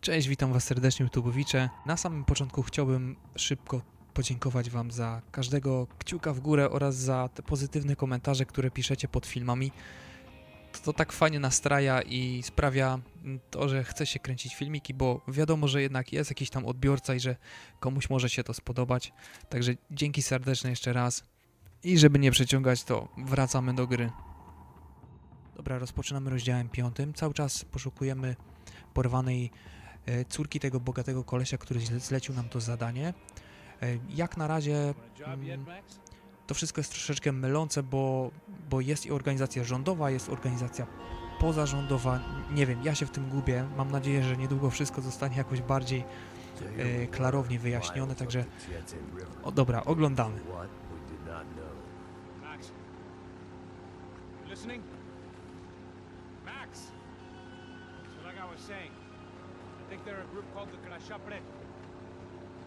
Cześć, witam Was serdecznie, YouTubeowicze. Na samym początku chciałbym szybko podziękować Wam za każdego kciuka w górę oraz za te pozytywne komentarze, które piszecie pod filmami. To, to tak fajnie nastraja i sprawia to, że chce się kręcić filmiki, bo wiadomo, że jednak jest jakiś tam odbiorca i że komuś może się to spodobać. Także dzięki serdeczne jeszcze raz. I żeby nie przeciągać, to wracamy do gry. Dobra, rozpoczynamy rozdziałem piątym. Cały czas poszukujemy porwanej córki tego bogatego kolesia, który zle- zlecił nam to zadanie. E, Jak na razie mm, to wszystko jest troszeczkę mylące, bo, bo jest i organizacja rządowa, jest organizacja pozarządowa. Nie wiem, ja się w tym gubię. Mam nadzieję, że niedługo wszystko zostanie jakoś bardziej e, klarownie wyjaśnione, także o, dobra, oglądamy. Listening? Max! So like I was saying, think they're a group called the Crashapre.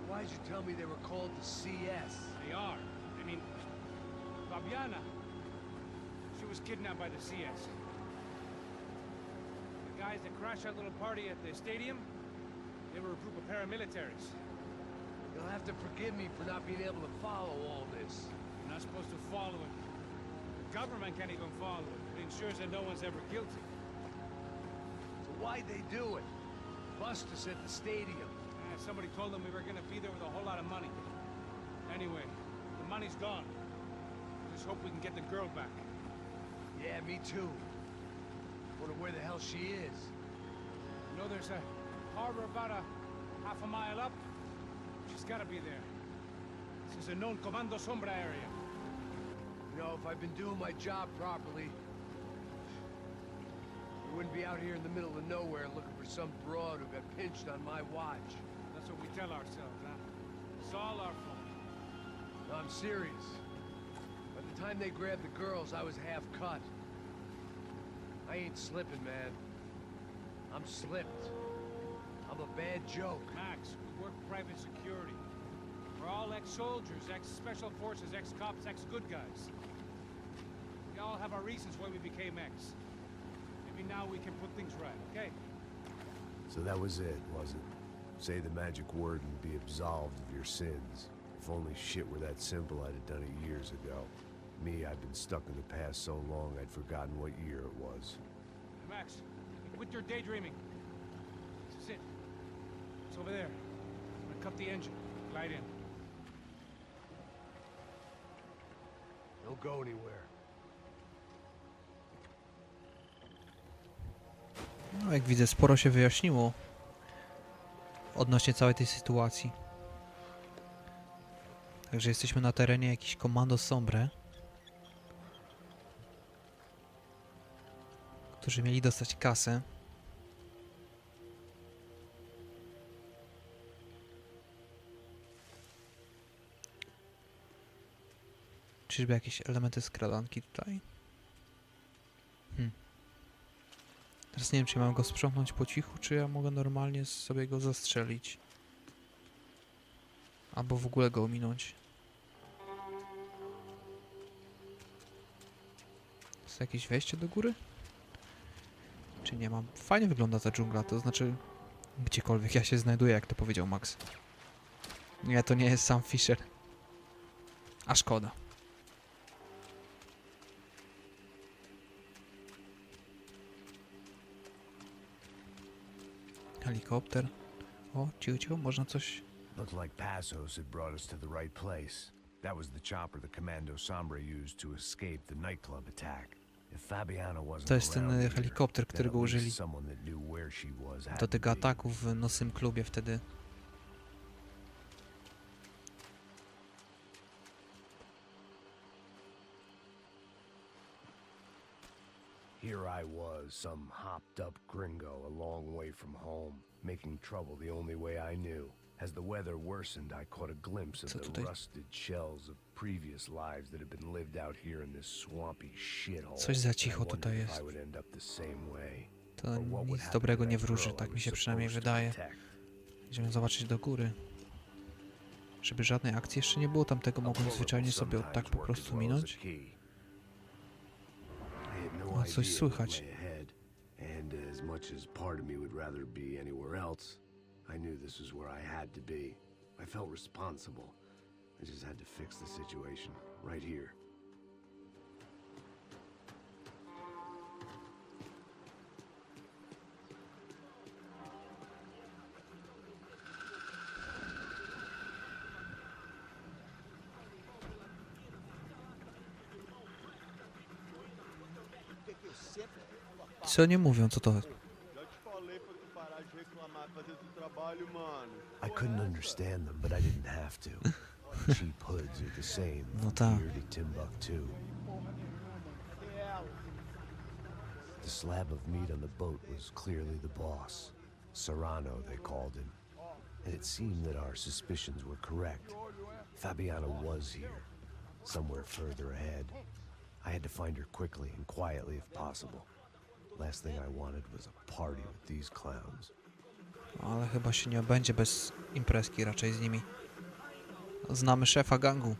Why'd you tell me they were called the CS? They are. I mean, Fabiana. She was kidnapped by the CS. The guys that crashed that little party at the stadium, they were a group of paramilitaries. You'll have to forgive me for not being able to follow all this. You're not supposed to follow it. The government can't even follow it. It ensures that no one's ever guilty. So why'd they do it? Bust us at the stadium. Uh, somebody told them we were gonna be there with a whole lot of money. Anyway, the money's gone. I Just hope we can get the girl back. Yeah, me too. Wonder where the hell she is. You know there's a harbor about a half a mile up? She's gotta be there. This is a known Comando Sombra area. You know, if I've been doing my job properly, be out here in the middle of nowhere looking for some broad who got pinched on my watch. That's what we tell ourselves, huh? It's all our fault. No, I'm serious. By the time they grabbed the girls, I was half cut. I ain't slipping, man. I'm slipped. I'm a bad joke. Max, we work private security. We're all ex-soldiers, ex-special forces, ex-cops, ex-good guys. We all have our reasons why we became ex. Maybe now we can put things right, okay? So that was it, was it? Say the magic word and be absolved of your sins. If only shit were that simple, I'd have done it years ago. Me, I've been stuck in the past so long I'd forgotten what year it was. Hey, Max, quit your daydreaming. This is it. It's over there. I'm gonna cut the engine. Glide in. Don't go anywhere. No, jak widzę, sporo się wyjaśniło odnośnie całej tej sytuacji. Także jesteśmy na terenie jakiś komando Sombre, którzy mieli dostać kasę. Czyżby jakieś elementy skradanki tutaj? Hmm. Teraz nie wiem, czy mam go sprzątnąć po cichu, czy ja mogę normalnie sobie go zastrzelić. Albo w ogóle go ominąć. Jest jakieś wejście do góry? Czy nie mam? Fajnie wygląda ta dżungla, to znaczy gdziekolwiek ja się znajduję, jak to powiedział Max. Nie, to nie jest sam Fisher. A szkoda. Helikopter. O, ciu, ciu, można coś... Looked like Passos had brought us to the right place. That was the chopper the Commando Sombre used to escape the nightclub attack. If Fabiana wasn't To jest ten e, helikopter, którego użyli do tego ataku w nocnym klubie wtedy. Here I was, some hopped up gringo a long way from home, making trouble the only way I knew. As the weather worsened, I caught a glimpse of Co the tutaj? rusted shells of previous lives that had been lived out here in this swampy shithole. Coś za cicho tutaj jest. To nic dobrego nie wróży, tak mi się przynajmniej wydaje. Będziemy zobaczyć do góry. Żeby żadnej akcji jeszcze nie było, tamtego mogłem zwyczajnie sobie od tak po prostu minąć. no No, coś słychać. Much as part of me would rather be anywhere else, I knew this was where I had to be. I felt responsible. I just had to fix the situation right here. Co nie mówią, co to? I couldn't understand them, but I didn't have to. Cheap hoods are the same No tak. here to Timbuktu. The slab of meat on the boat was clearly the boss. Serrano, they called him. And it seemed that our suspicions were correct. Fabiana was here, somewhere further ahead. I had to find her quickly and quietly if possible. Last thing I wanted was a party with these clowns. Ale chyba się nie obędzie bez imprezki raczej z nimi. Znamy szefa gangu.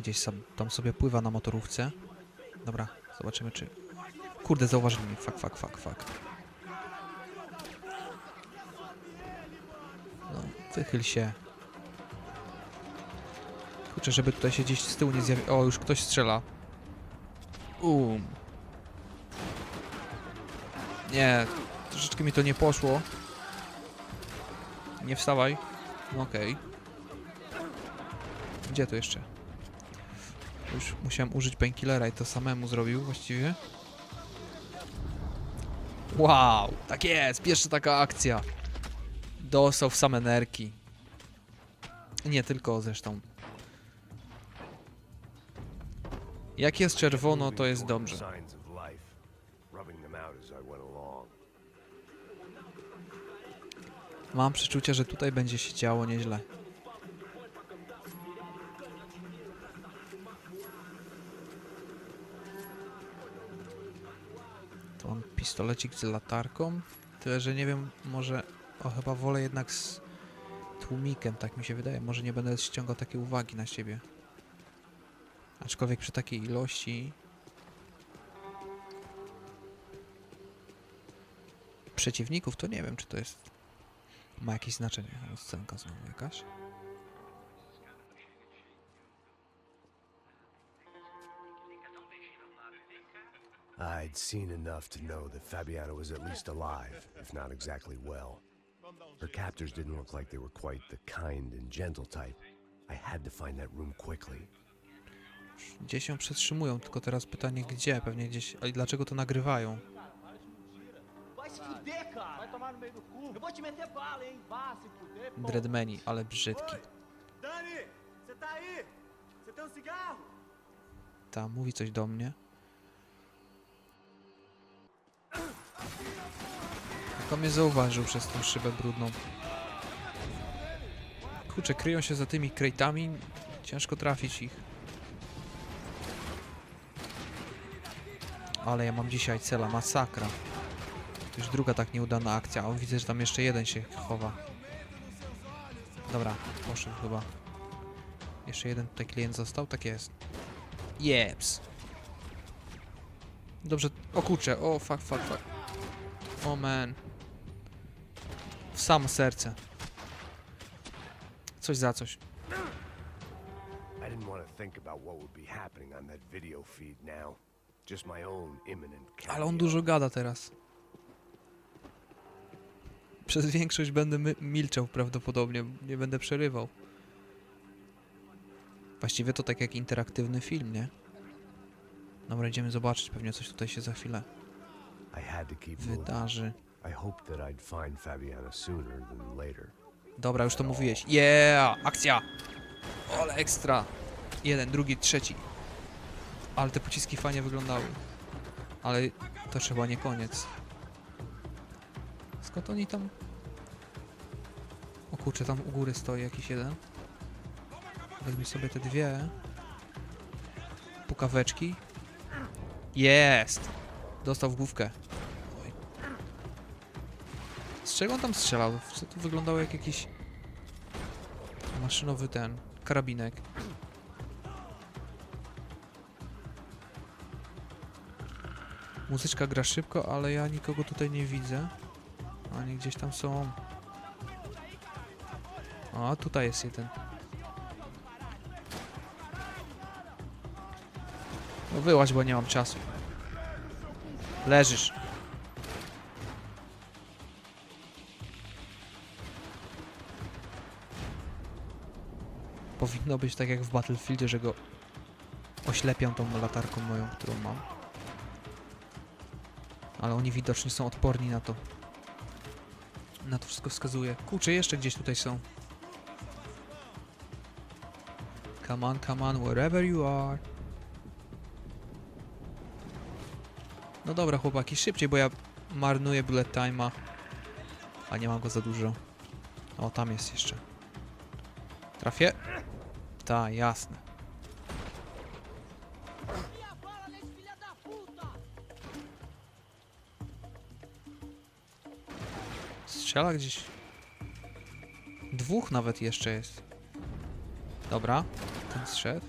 Gdzieś tam sobie pływa na motorówce. Dobra, zobaczymy czy... Kurde, zauważyli mnie. Fuck, fuck, fuck, fuck. No, wychyl się. Kurczę, żeby tutaj się gdzieś z tyłu nie zjawił. O, już ktoś strzela. Um. Nie, troszeczkę mi to nie poszło. Nie wstawaj. No Okej. Gdzie to jeszcze? Już musiałem użyć painkillera i to samemu zrobił właściwie. Wow, tak jest, pierwsza taka akcja. Dostał w same nerki. Nie tylko zresztą. Jak jest czerwono, to jest dobrze. Mam przeczucie, że tutaj będzie się działo nieźle. To on pistolecik z latarką. Tyle, że nie wiem, może... O, chyba wolę jednak z tłumikiem, tak mi się wydaje. Może nie będę ściągał takiej uwagi na siebie. Aczkolwiek przy takiej ilości... Przeciwników to nie wiem, czy to jest ma jakieś znaczenie. Scenka znowu jakaś. I'd seen enough to know that Fabiana was at least alive, if not exactly well. Her captors didn't look like they were quite the kind and gentle type. I had to find that room quickly. Gdzie się przetrzymują, tylko teraz pytanie gdzie? Pewnie gdzieś. A dlaczego to nagrywają? Dreadmeni, ale brzydki. Dani, você tá aí? Você tem um cigarro? Ta mówi coś do mnie. Tylko mnie zauważył przez tą szybę brudną. Kurczę, kryją się za tymi krejtami. Ciężko trafić ich. Ale ja mam dzisiaj cela, masakra. Już druga tak nieudana akcja. O, widzę, że tam jeszcze jeden się chowa. Dobra, poszedł chyba. Jeszcze jeden tutaj klient został, tak jest. Jeps. Dobrze, o kurczę, o fuck, fuck, fuck. O man. W samo serce. Coś za coś. I didn't want to think about what would be happening on that video feed now. Just my own imminent Ale on dużo gada teraz. Przez większość będę milczał prawdopodobnie, nie będę przerywał. Właściwie to tak jak interaktywny film, nie? Dobra, idziemy zobaczyć, pewnie coś tutaj się za chwilę wydarzy. Dobra, już to mówiłeś. Yeah! Akcja! Ale ekstra! Jeden, drugi, trzeci. Ale te pociski fajnie wyglądały. Ale to chyba nie koniec. Skąd oni tam... O kurczę, tam u góry stoi jakiś jeden. Weźmy sobie te dwie. Pukaweczki. Jest! Dostał w główkę. Oj. Z czego on tam strzelał? Co to wyglądało jak jakiś maszynowy ten karabinek? Muzyczka gra szybko, ale ja nikogo tutaj nie widzę. Oni gdzieś tam są. O, tutaj jest jeden. No wyłaź, bo nie mam czasu. Leżysz. Powinno być tak jak w Battlefieldzie, że go oślepiam tą latarką moją, którą mam. Ale oni widocznie są odporni na to. Na to wszystko wskazuje. Kurczę, jeszcze gdzieś tutaj są. Come on, come on, wherever you are. No dobra, chłopaki, szybciej, bo ja marnuję bullet time'a. A nie mam go za dużo. O, tam jest jeszcze. Trafię? Ta, jasne. Strzela gdzieś. Dwóch nawet jeszcze jest. Dobra, ten strzedł.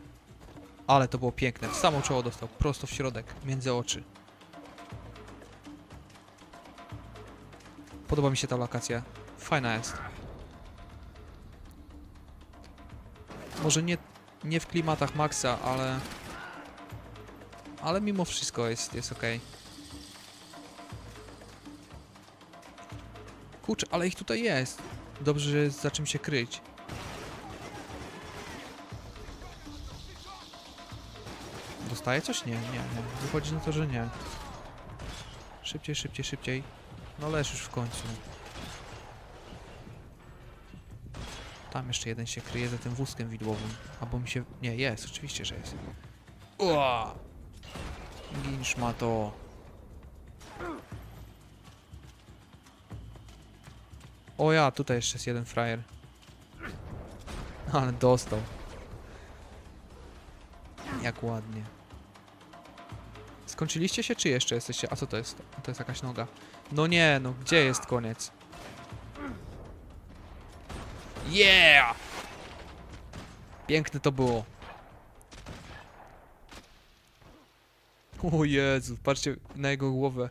Ale to było piękne. W samo czoło dostał, prosto w środek, między oczy. Podoba mi się ta lokacja. Fajna jest. Może nie, nie w klimatach Maxa, ale... Ale mimo wszystko jest, jest ok. Kurczę, ale ich tutaj jest. Dobrze, że jest za czym się kryć. Dostaje coś? Nie, nie, nie. Wychodzi na to, że nie. Szybciej, szybciej, szybciej. No leż już w końcu. Tam jeszcze jeden się kryje za tym wózkiem widłowym. Albo mi się... Nie, jest, oczywiście, że jest. Ua! Ginsz ma O ja, tutaj jeszcze jest jeden frajer. Ale dostał. Jak ładnie. Skończyliście się, czy jeszcze jesteście? A co to jest? To jest jakaś noga. No nie, no gdzie jest koniec? Yeah! Piękne to było. O Jezu, patrzcie na jego głowę.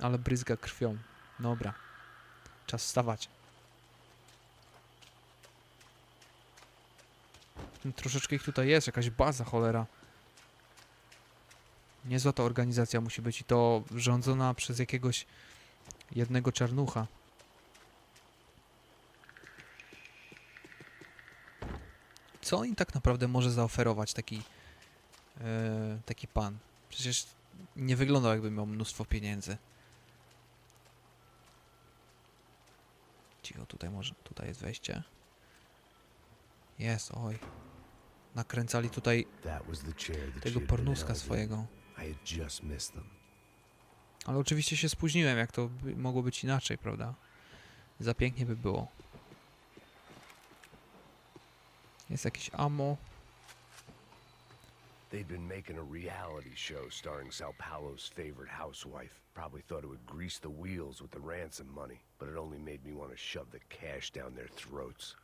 Ale bryzga krwią. Dobra. Czas wstawać. No, Troszeczkę ich tutaj jest, jakaś baza, cholera. Niezła ta organizacja musi być i to rządzona przez jakiegoś jednego czarnucha. Co on im tak naprawdę może zaoferować taki, e, taki pan? Przecież nie wyglądał jakby miał mnóstwo pieniędzy. Cicho, tutaj może, tutaj jest wejście. Jest, oj. Nakręcali tutaj tego pornuska swojego. Ale oczywiście się spóźniłem, jak to by, mogło być inaczej, prawda? Za pięknie by było. Jest jakieś ammo. They'd been making a reality show starring Sao Paulo's favorite housewife. Probably thought it would grease the wheels with the ransom money, but it only made me want to shove the cash down their throats.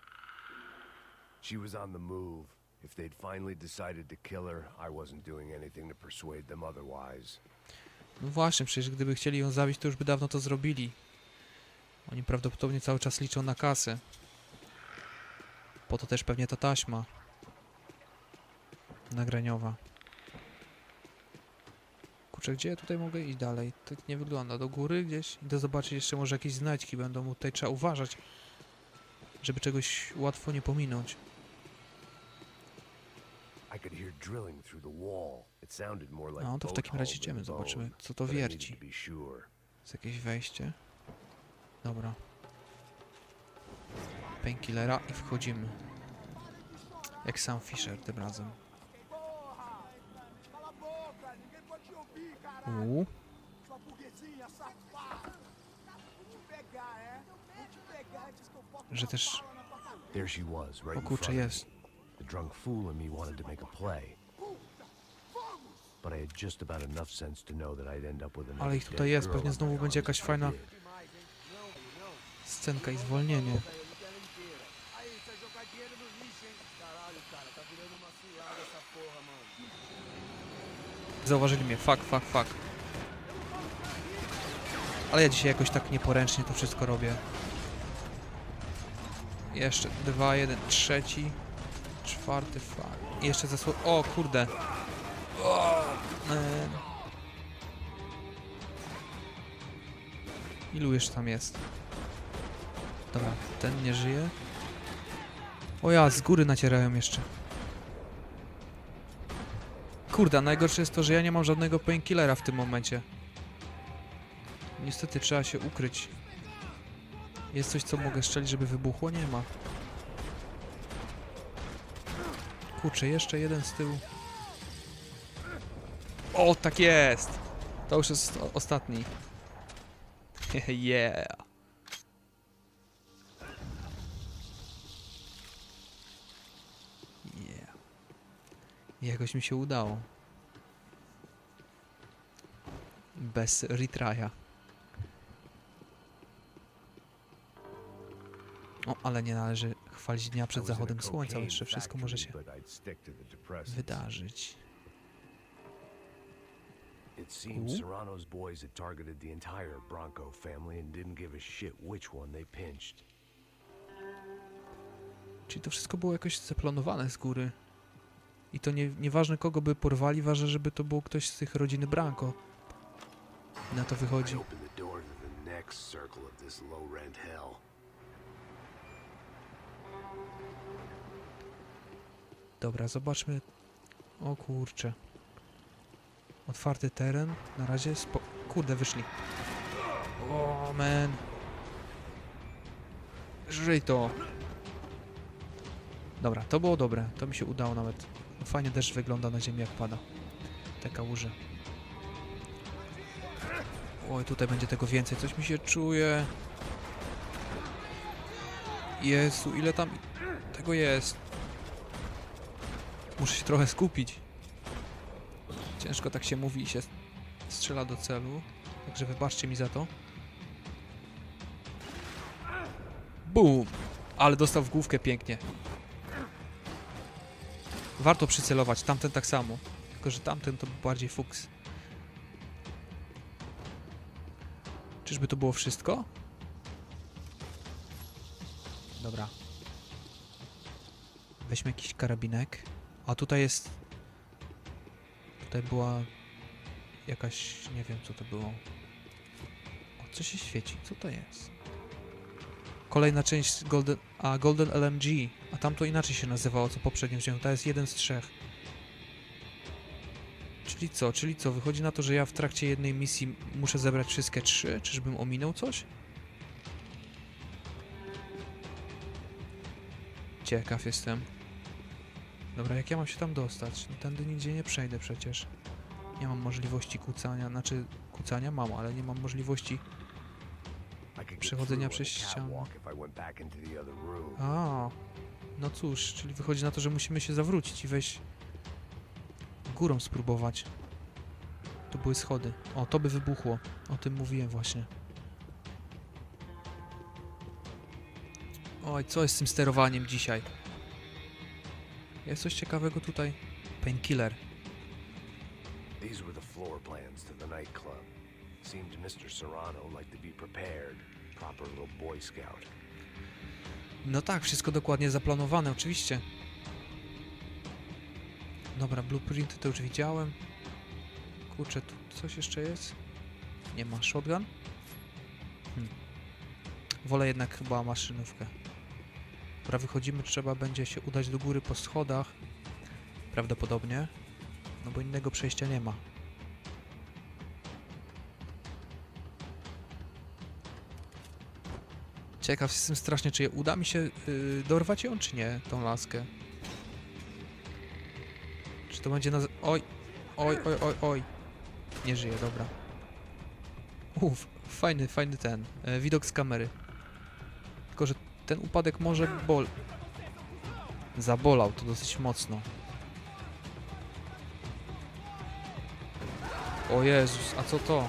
She was on the move. If they'd finally decided to kill her, I wasn't doing anything to persuade them otherwise. No właśnie, przecież gdyby chcieli ją zabić, to już by dawno to zrobili. Oni prawdopodobnie cały czas liczą na kasę. Po to też pewnie ta taśma. Nagraniowa. Kurczę, gdzie ja tutaj mogę iść dalej? Tak nie wygląda. Do góry gdzieś? Idę zobaczyć jeszcze może jakieś znajdźki będą, tutaj trzeba uważać. Żeby czegoś łatwo nie pominąć. No, to w takim razie idziemy, zobaczymy, co to wierci. Jest jakieś wejście. Dobra. Painkillera i wchodzimy. Jak sam Fisher tym razem. She was, right O kurczę, jest. The drunk fool in me wanted to make a play. But I had just about enough sense to know that I'd end up with Ale ich tutaj jest, pewnie znowu będzie jakaś fajna scenka i zwolnienie. Zauważyli mnie, fuck, fuck, fuck. Ale ja dzisiaj jakoś tak nieporęcznie to wszystko robię. Jeszcze dwa, jeden, trzeci, czwarty, i Jeszcze zasło... O kurde. O. Ilu jeszcze tam jest? Dobra, ten nie żyje. O ja, z góry nacierają jeszcze. Kurde, najgorsze jest to, że ja nie mam żadnego painkillera w tym momencie. Niestety trzeba się ukryć. Jest coś, co mogę strzelić, żeby wybuchło? Nie ma. Kurczę, jeszcze jeden z tyłu. O, tak jest! To już jest ostatni. Yeah. Jakoś mi się udało. Bez retrya. O, ale nie należy chwalić dnia przed zachodem słońca, jeszcze wszystko może się wydarzyć. It seems. Serrano's boys had targeted the entire Bronco family and didn't give a shit which one they pinched. Czyli to wszystko było jakoś zaplanowane z góry. I to nie, nieważne kogo by porwali, ważne, żeby to był ktoś z tych rodziny Branco. Na to wychodzi. Dobra, zobaczmy. O kurcze. Otwarty teren. Na razie spo... Kurde, wyszli. O, man. Żyj to. Dobra, to było dobre. To mi się udało nawet. Fajnie deszcz wygląda na ziemi jak pada. Te kałuże. Oj, tutaj będzie tego więcej. Coś mi się czuje. Jezu, ile tam tego jest. Muszę się trochę skupić. Ciężko tak się mówi i się strzela do celu. Także wybaczcie mi za to. Boom! Ale dostał w główkę pięknie. Warto przycelować, tamten tak samo. Tylko, że tamten to bardziej fuks. Czyżby to było wszystko? Dobra. Weźmy jakiś karabinek. A tutaj jest... Tutaj była jakaś... nie wiem co to było. O, co się świeci? Co to jest? Kolejna część Golden... A, Golden LMG. A tamto inaczej się nazywało, co poprzednio wziąłem. To jest jeden z trzech. Czyli co? Czyli co? Wychodzi na to, że ja w trakcie jednej misji muszę zebrać wszystkie trzy? Czyżbym ominął coś? Ciekaw jestem. Dobra, jak ja mam się tam dostać? No tędy nigdzie nie przejdę przecież. Nie mam możliwości kucania, znaczy kucania mam, ale nie mam możliwości... Przechodzenia przez ścianę. A, no cóż, czyli wychodzi na to, że musimy się zawrócić i wejść górą spróbować. To były schody. O, to by wybuchło. O tym mówiłem właśnie. Oj, co jest z tym sterowaniem dzisiaj? Jest coś ciekawego tutaj? Painkiller. These were the floor plans to the nightclub. Seemed Mr. Serrano liked to be prepared. Proper little boy scout. No tak, wszystko dokładnie zaplanowane, oczywiście. Dobra, blueprint to już widziałem. Kurczę, tu coś jeszcze jest? Nie ma. Shotgun? Hm. Wolę jednak chyba maszynówkę. Dobra, wychodzimy, trzeba będzie się udać do góry po schodach. Prawdopodobnie. No bo innego przejścia nie ma. Ciekaw jestem strasznie, czy je uda mi się yy, dorwać ją, czy nie, tą laskę. Czy to będzie na... Oj, oj, oj, oj, oj. Nie żyje, dobra. Uff, fajny, fajny ten, e, widok z kamery. Tylko, że ten upadek może bol... Zabolał to dosyć mocno. O Jezus, a co to?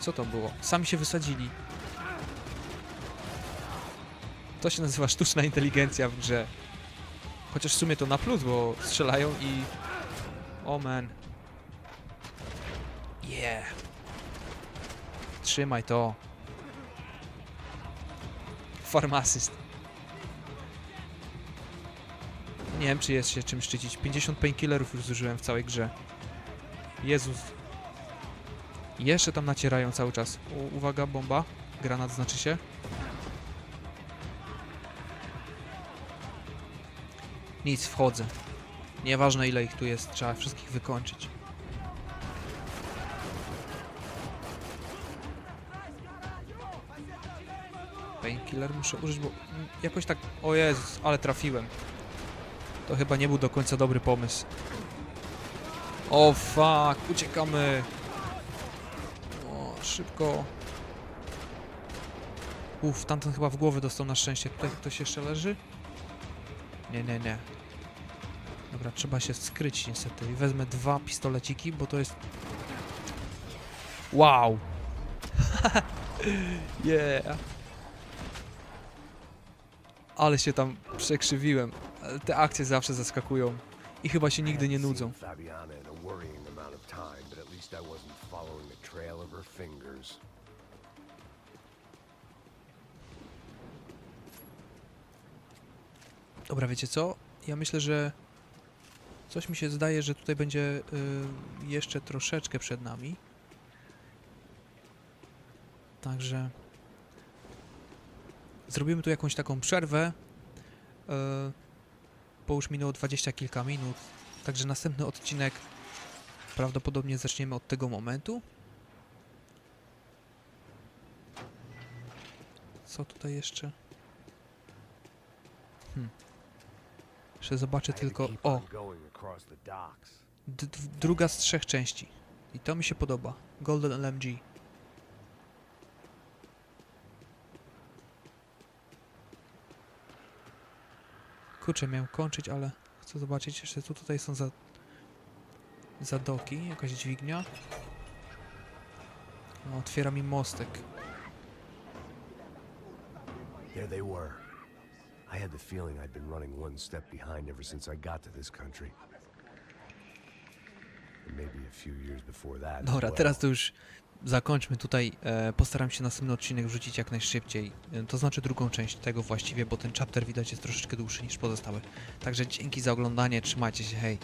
Co to było? Sami się wysadzili. To się nazywa sztuczna inteligencja w grze. Chociaż w sumie to na plus, bo strzelają i... O man. Yeah. Trzymaj to. Farmacyst. Nie wiem, czy jest się czym szczycić. 50 painkillerów już zużyłem w całej grze. Jezus. Jeszcze tam nacierają cały czas. U, uwaga, bomba. Granat znaczy się. Nic, wchodzę. Nieważne ile ich tu jest, trzeba wszystkich wykończyć. Painkiller muszę użyć, bo jakoś tak... O Jezus, ale trafiłem. To chyba nie był do końca dobry pomysł. O fuck, uciekamy. O, szybko. Uff, tamten chyba w głowę dostał na szczęście. Tutaj ktoś jeszcze leży? Nie, nie, nie. Dobra, trzeba się skryć niestety. I wezmę dwa pistoleciki, bo to jest... Wow! yeah! Ale się tam przekrzywiłem. Te akcje zawsze zaskakują. I chyba się nigdy nie nudzą. Dobra, wiecie co? Ja myślę, że coś mi się zdaje, że tutaj będzie y, jeszcze troszeczkę przed nami. Także zrobimy tu jakąś taką przerwę. Y, bo już minęło dwadzieścia kilka minut. Także następny odcinek prawdopodobnie zaczniemy od tego momentu. Co tutaj jeszcze? Hmm. Jeszcze zobaczę tylko. O, d- druga z trzech części. I to mi się podoba. Golden LMG. Kurczę, miałem kończyć, ale chcę zobaczyć jeszcze, co tutaj są za zadoki, jakaś dźwignia. No, otwiera mi mostek. There they were. I had the feeling I'd been running one step behind ever since I got to this country. And maybe a few years before that. as Dobra, teraz to już zakończmy tutaj. E, postaram się następny odcinek wrzucić jak najszybciej. E, to znaczy drugą część tego właściwie, bo ten chapter widać jest troszeczkę dłuższy niż pozostałe. Także dzięki za oglądanie, trzymajcie się, hej.